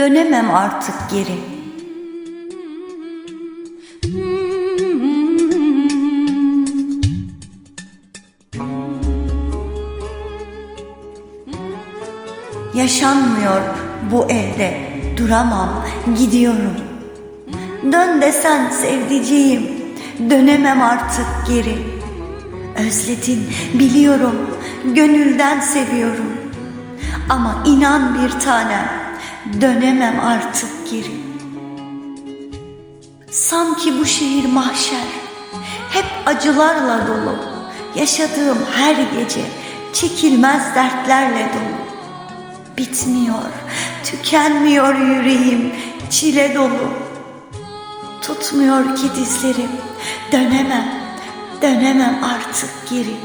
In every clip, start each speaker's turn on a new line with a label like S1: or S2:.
S1: Dönemem artık geri. Yaşanmıyor bu evde. Duramam, gidiyorum. Dön desen sevdiceğim, dönemem artık geri. Özledin, biliyorum, gönülden seviyorum. Ama inan bir tanem, dönemem artık geri. Sanki bu şehir mahşer, hep acılarla dolu. Yaşadığım her gece çekilmez dertlerle dolu. Bitmiyor, tükenmiyor yüreğim, çile dolu. Tutmuyor ki dizlerim, dönemem, dönemem artık geri.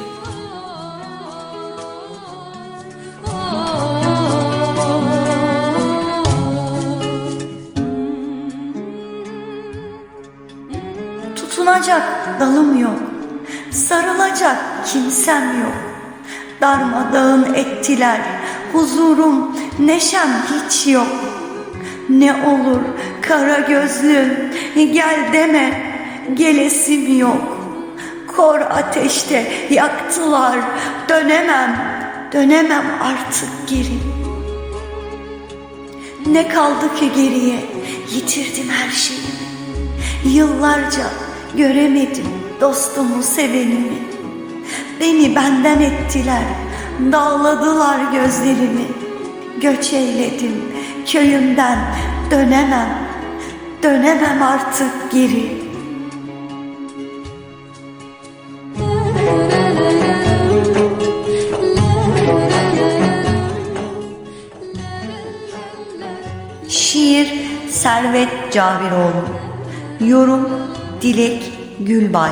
S1: Tutunacak dalım yok, sarılacak kimsem yok. Darmadağın ettiler, huzurum, neşem hiç yok. Ne olur kara gözlüm, gel deme, gelesim yok. Kor ateşte yaktılar, dönemem, dönemem artık geri. Ne kaldı ki geriye, yitirdim her şeyimi. Yıllarca göremedim dostumu sevenimi. Beni benden ettiler, dağladılar gözlerimi. Göç eyledim köyümden, dönemem, dönemem artık geri. Şiir Servet Caviroğlu Yorum Dilek Gülbay